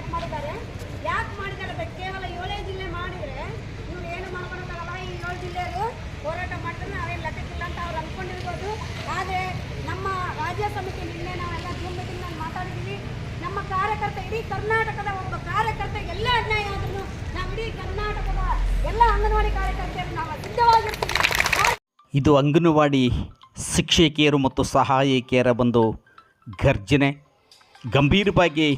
Start ಮಾಡಿದ್ದಾರೆ? ಯಾಕೆ ಮಾಡಿದ್ದಾರೆ ಅಂತ ಕೇವಲ ಏಳೇ ಜಿಲ್ಲೆ ಮಾಡಿದರೆ ಇವ್ರು ಏನು ಮಾಡ್ಕೊಳಕ್ಕಾಗಲ್ಲ? ಈ ಏಳು ಜಿಲ್ಲೆಯವರು ಹೋರಾಟ ಮಾಡ್ತಾರೆ ನಾವೇನು ಲೆಕ್ಕಕ್ಕಿಲ್ಲ ಅಂತ ಅವ್ರು ಅಂದ್ಕೊಂಡಿರ್ಬೋದು ಆದರೆ ನಮ್ಮ ರಾಜ್ಯ ಸಮಿತಿ ನಿನ್ನೆ ನಾವೆಲ್ಲ ಜೂಮ್ ಮೀಟಿಂಗ್ನಲ್ಲಿ ಮಾತಾಡಿದ್ದೀವಿ ನಮ್ಮ ಕಾರ್ಯಕರ್ತ ಇಡೀ ಕರ್ನಾಟಕದ ಒಬ್ಬ ಕಾರ್ಯಕರ್ತ ಎಲ್ಲ ಅನ್ಯಾಯ ಆದ್ರೂ ನಾವು ಇಡೀ ಕರ್ನಾಟಕದ ಎಲ್ಲ ಅಂಗನವಾಡಿ ಕಾರ್ಯಕರ್ತರು ನಾವು ಸಿದ್ಧವಾಗಿರ್ತೀವಿ. ಇದು ಅಂಗನವಾಡಿ ಶಿಕ್ಷಕಿಯರು ಮತ್ತು ಸಹಾಯಕಿಯರ ಒಂದು ಗರ್ಜನೆ ಗಂಭೀರವಾಗಿ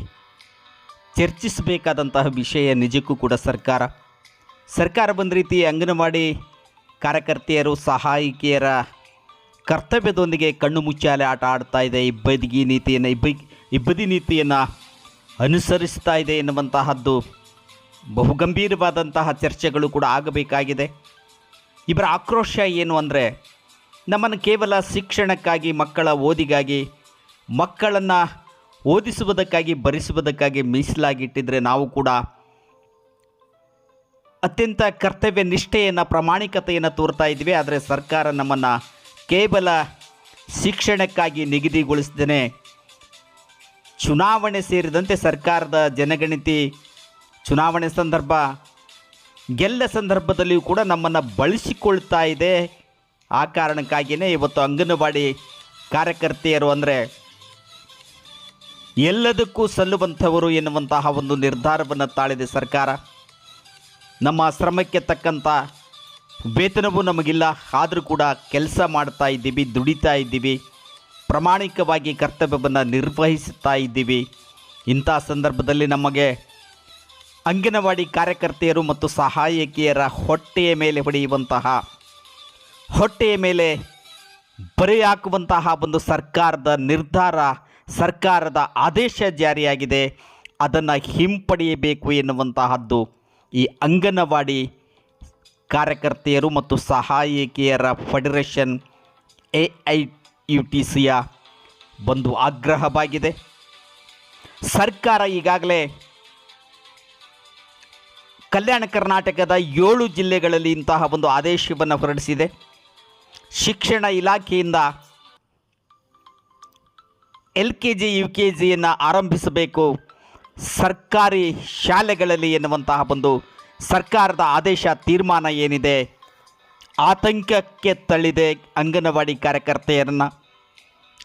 ಚರ್ಚಿಸಬೇಕಾದಂತಹ ವಿಷಯ ನಿಜಕ್ಕೂ ಕೂಡ ಸರ್ಕಾರ. ಸರ್ಕಾರ ಬಂದ ರೀತಿ ಅಂಗನವಾಡಿ ಕಾರ್ಯಕರ್ತೆಯರು, ಸಹಾಯಕಿಯರ ಕರ್ತವ್ಯದೊಂದಿಗೆ ಕಣ್ಣು ಮುಚ್ಚಾಲೆ ಆಟ ಆಡ್ತಾ ಇದೆ. ಇಬ್ಬದಿಗಿ ನೀತಿಯನ್ನು ಇಬ್ಬ ಇಬ್ಬದಿ ನೀತಿಯನ್ನು ಅನುಸರಿಸ್ತಾ ಇದೆ ಎನ್ನುವಂತಹದ್ದು ಬಹುಗಂಭೀರವಾದಂತಹ ಚರ್ಚೆಗಳು ಕೂಡ ಆಗಬೇಕಾಗಿದೆ. ಇವರ ಆಕ್ರೋಶ ಏನು ಅಂದರೆ, ನಮ್ಮನ್ನು ಕೇವಲ ಶಿಕ್ಷಣಕ್ಕಾಗಿ, ಮಕ್ಕಳ ಓದಿಗಾಗಿ, ಮಕ್ಕಳನ್ನು ಓದಿಸುವುದಕ್ಕಾಗಿ, ಭರಿಸುವುದಕ್ಕಾಗಿ ಮೀಸಲಾಗಿಟ್ಟಿದ್ರೆ ನಾವು ಕೂಡ ಅತ್ಯಂತ ಕರ್ತವ್ಯ ನಿಷ್ಠೆಯನ್ನು, ಪ್ರಾಮಾಣಿಕತೆಯನ್ನು ತೋರ್ತಾ ಇದ್ವಿ ಆದರೆ ಸರ್ಕಾರ ನಮ್ಮನ್ನು ಕೇವಲ ಶಿಕ್ಷಣಕ್ಕಾಗಿ ನಿಗದಿಗೊಳಿಸಿದ್ದೇನೆ ಚುನಾವಣೆ ಸೇರಿದಂತೆ ಸರ್ಕಾರದ ಜನಗಣತಿ, ಚುನಾವಣೆ ಸಂದರ್ಭ, ಗೆಲ್ಲ ಸಂದರ್ಭದಲ್ಲಿಯೂ ಕೂಡ ನಮ್ಮನ್ನು ಬಳಸಿಕೊಳ್ತಾ ಇದೆ. ಆ ಕಾರಣಕ್ಕಾಗಿಯೇ ಇವತ್ತು ಅಂಗನವಾಡಿ ಕಾರ್ಯಕರ್ತೆಯರು ಅಂದರೆ ಎಲ್ಲದಕ್ಕೂ ಸಲ್ಲುವಂಥವರು ಎನ್ನುವಂತಹ ಒಂದು ನಿರ್ಧಾರವನ್ನು ತಾಳಿದೆ ಸರ್ಕಾರ. ನಮ್ಮ ಶ್ರಮಕ್ಕೆ ತಕ್ಕಂಥ ವೇತನವೂ ನಮಗಿಲ್ಲ, ಆದರೂ ಕೂಡ ಕೆಲಸ ಮಾಡ್ತಾ ಇದ್ದೀವಿ, ದುಡಿತಾ ಇದ್ದೀವಿ, ಪ್ರಾಮಾಣಿಕವಾಗಿ ಕರ್ತವ್ಯವನ್ನು ನಿರ್ವಹಿಸುತ್ತಾ ಇದ್ದೀವಿ. ಇಂಥ ಸಂದರ್ಭದಲ್ಲಿ ನಮಗೆ ಅಂಗನವಾಡಿ ಕಾರ್ಯಕರ್ತೆಯರು ಮತ್ತು ಸಹಾಯಕಿಯರ ಹೊಟ್ಟೆಯ ಮೇಲೆ ಹೊಡೆಯುವಂತಹ, ಹೊಟ್ಟೆಯ ಮೇಲೆ ಬರೆ ಹಾಕುವಂತಹ ಒಂದು ಸರ್ಕಾರದ ನಿರ್ಧಾರ, ಸರ್ಕಾರದ ಆದೇಶ ಜಾರಿಯಾಗಿದೆ. ಅದನ್ನು ಹಿಂಪಡೆಯಬೇಕು ಎನ್ನುವಂತಹದ್ದು ಈ ಅಂಗನವಾಡಿ ಕಾರ್ಯಕರ್ತೆಯರು ಮತ್ತು ಸಹಾಯಕಿಯರ federation A I U T ಸಿಯ ಒಂದು ಆಗ್ರಹವಾಗಿದೆ. ಸರ್ಕಾರ ಈಗಾಗಲೇ ಕಲ್ಯಾಣ ಕರ್ನಾಟಕದ ಏಳು ಜಿಲ್ಲೆಗಳಲ್ಲಿ ಇಂತಹ ಒಂದು ಆದೇಶವನ್ನು ಹೊರಡಿಸಿದೆ. ಶಿಕ್ಷಣ ಇಲಾಖೆಯಿಂದ L K G, U K ಜಿಯನ್ನು ಆರಂಭಿಸಬೇಕು. ಸರ್ಕಾರಿ ಶಾಲೆಗಳಲ್ಲಿ ಎನ್ನುವಂತಹ ಒಂದು ಸರ್ಕಾರದ ಆದೇಶ, ತೀರ್ಮಾನ ಏನಿದೆ, ಆತಂಕಕ್ಕೆ ತಳ್ಳಿದೆ ಅಂಗನವಾಡಿ ಕಾರ್ಯಕರ್ತೆಯರನ್ನು.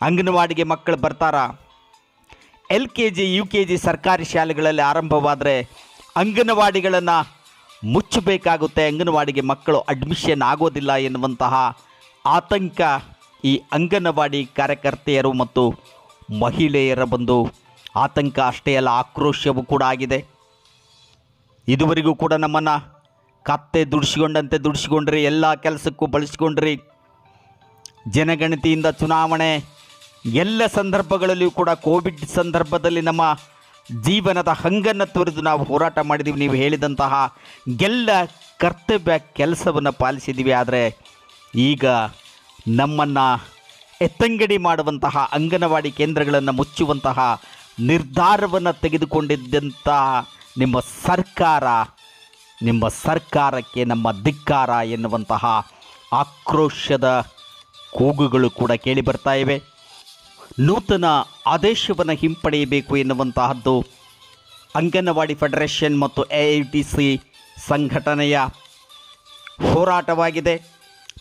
ಅಂಗನವಾಡಿಗೆ ಮಕ್ಕಳು ಬರ್ತಾರಾ? L K G, U K G ಸರ್ಕಾರಿ ಶಾಲೆಗಳಲ್ಲಿ ಆರಂಭವಾದರೆ ಅಂಗನವಾಡಿಗಳನ್ನು ಮುಚ್ಚಬೇಕಾಗುತ್ತೆ. ಅಂಗನವಾಡಿಗೆ ಮಕ್ಕಳು ಅಡ್ಮಿಷನ್ ಆಗೋದಿಲ್ಲ ಎನ್ನುವಂತಹ ಆತಂಕ ಈ ಅಂಗನವಾಡಿ ಕಾರ್ಯಕರ್ತೆಯರು ಮತ್ತು ಮಹಿಳೆಯರ ಬಂದು ಆತಂಕ ಅಷ್ಟೇ ಅಲ್ಲ, ಆಕ್ರೋಶವೂ ಕೂಡ ಆಗಿದೆ. ಇದುವರೆಗೂ ಕೂಡ ನಮ್ಮನ್ನು ಕತ್ತೆ ದುಡಿಸಿಕೊಂಡಂತೆ ದುಡಿಸಿಕೊಂಡ್ರಿ, ಎಲ್ಲ ಕೆಲಸಕ್ಕೂ ಬಳಸಿಕೊಂಡ್ರಿ. ಜನಗಣತಿಯಿಂದ ಚುನಾವಣೆ, ಎಲ್ಲ ಸಂದರ್ಭಗಳಲ್ಲಿಯೂ ಕೂಡ ಕೋವಿಡ್ ಸಂದರ್ಭದಲ್ಲಿ ನಮ್ಮ ಜೀವನದ ಹಂಗನ್ನು ತೊರೆದು ನಾವು ಹೋರಾಟ ಮಾಡಿದ್ದೀವಿ ನೀವು ಹೇಳಿದಂತಹ ಎಲ್ಲ ಕರ್ತವ್ಯ, ಕೆಲಸವನ್ನು ಪಾಲಿಸಿದ್ದೀವಿ ಆದರೆ ಈಗ ನಮ್ಮನ್ನು ಎತ್ತಂಗಡಿ ಮಾಡುವಂತಹ ಅಂಗನವಾಡಿ ಕೇಂದ್ರಗಳನ್ನು ಮುಚ್ಚುವಂತಹ ನಿರ್ಧಾರವನ್ನು ತೆಗೆದುಕೊಂಡಿದ್ದಂಥ ನಿಮ್ಮ ಸರ್ಕಾರ, ನಿಮ್ಮ ಸರ್ಕಾರಕ್ಕೆ ನಮ್ಮ ಧಿಕ್ಕಾರ ಎನ್ನುವಂತಹ ಆಕ್ರೋಶದ ಕೂಗುಗಳು ಕೂಡ ಕೇಳಿ ಬರ್ತಾ ಇವೆ. ನೂತನ ಆದೇಶವನ್ನು ಹಿಂಪಡೆಯಬೇಕು ಎನ್ನುವಂತಹದ್ದು ಅಂಗನವಾಡಿ ಫೆಡರೇಷನ್ ಮತ್ತು ಎ ಐ ಟಿ ಸಿ ಸಂಘಟನೆಯ ಹೋರಾಟವಾಗಿದೆ.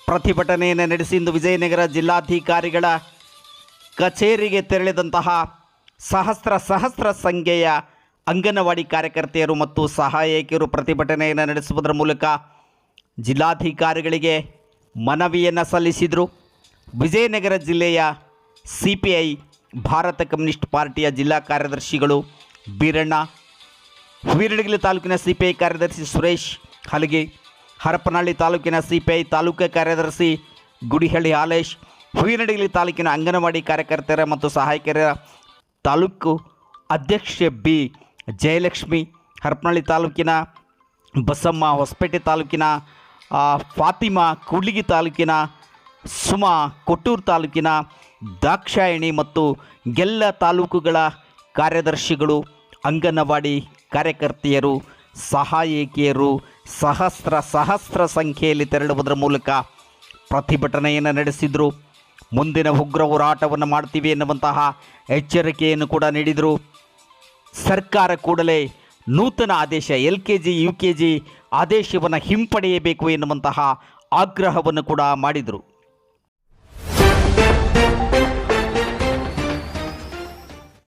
ಪ್ರತಿಭಟನೆಯನ್ನು ನಡೆಸಿ ಇಂದು ವಿಜಯನಗರ ಜಿಲ್ಲಾಧಿಕಾರಿಗಳ ಕಚೇರಿಗೆ ತೆರಳಿದಂತಹ ಸಹಸ್ರ ಸಹಸ್ರ ಸಂಖ್ಯೆಯ ಅಂಗನವಾಡಿ ಕಾರ್ಯಕರ್ತೆಯರು ಮತ್ತು ಸಹಾಯಕಿಯರು ಪ್ರತಿಭಟನೆಯನ್ನು ನಡೆಸುವುದರ ಮೂಲಕ ಜಿಲ್ಲಾಧಿಕಾರಿಗಳಿಗೆ ಮನವಿಯನ್ನು ಸಲ್ಲಿಸಿದರು. ವಿಜಯನಗರ ಜಿಲ್ಲೆಯ C P I Bharat communist ಪಾರ್ಟಿಯ ಜಿಲ್ಲಾ ಕಾರ್ಯದರ್ಶಿಗಳು ಬೀರಣ್ಣ ವೀರಡಗಿಲಿ ತಾಲೂಕಿನ ಸಿ ಪಿ ಐ ಕಾರ್ಯದರ್ಶಿ ಸುರೇಶ್, ಹಲಗೆ ಹರಪನಹಳ್ಳಿ ತಾಲೂಕಿನ ಸಿಪಿಐ ತಾಲೂಕು ಕಾರ್ಯದರ್ಶಿ ಗುಡಿಹಳ್ಳಿ ಹಾಲೇಶ್ ಹೂವಿನಡಗಲಿ ತಾಲೂಕಿನ ಅಂಗನವಾಡಿ ಕಾರ್ಯಕರ್ತರ ಮತ್ತು ಸಹಾಯಕರ ತಾಲೂಕು ಅಧ್ಯಕ್ಷೆ ಬಿ ಜಯಲಕ್ಷ್ಮಿ, ಹರಪನಹಳ್ಳಿ ತಾಲೂಕಿನ ಬಸಮ್ಮ, ಹೊಸಪೇಟೆ ತಾಲೂಕಿನ ಫಾತಿಮಾ, ಕೂಡ್ಲಿಗಿ ತಾಲೂಕಿನ, ಸುಮಾ, ಕೊಟ್ಟೂರು ತಾಲೂಕಿನ ದಾಕ್ಷಾಯಣಿ ಮತ್ತು ಎಲ್ಲ ತಾಲೂಕುಗಳ ಕಾರ್ಯದರ್ಶಿಗಳು, ಅಂಗನವಾಡಿ ಕಾರ್ಯಕರ್ತೆಯರು, ಸಹಾಯಕಿಯರು ಸಹಸ್ರ ಸಹಸ್ರ ಸಂಖ್ಯೆಯಲ್ಲಿ ತೆರಳುವುದರ ಮೂಲಕ ಪ್ರತಿಭಟನೆಯನ್ನು ನಡೆಸಿದರು. ಮುಂದಿನ ಉಗ್ರ ಹೋರಾಟವನ್ನು ಮಾಡ್ತೀವಿ ಎನ್ನುವಂತಹ ಎಚ್ಚರಿಕೆಯನ್ನು ಕೂಡ ನೀಡಿದರು. ಸರ್ಕಾರ ಕೂಡಲೇ ನೂತನ ಆದೇಶ L K G U K G ಆದೇಶವನ್ನು ಹಿಂಪಡೆಯಬೇಕು ಎನ್ನುವಂತಹ ಆಗ್ರಹವನ್ನು ಕೂಡ ಮಾಡಿದರು.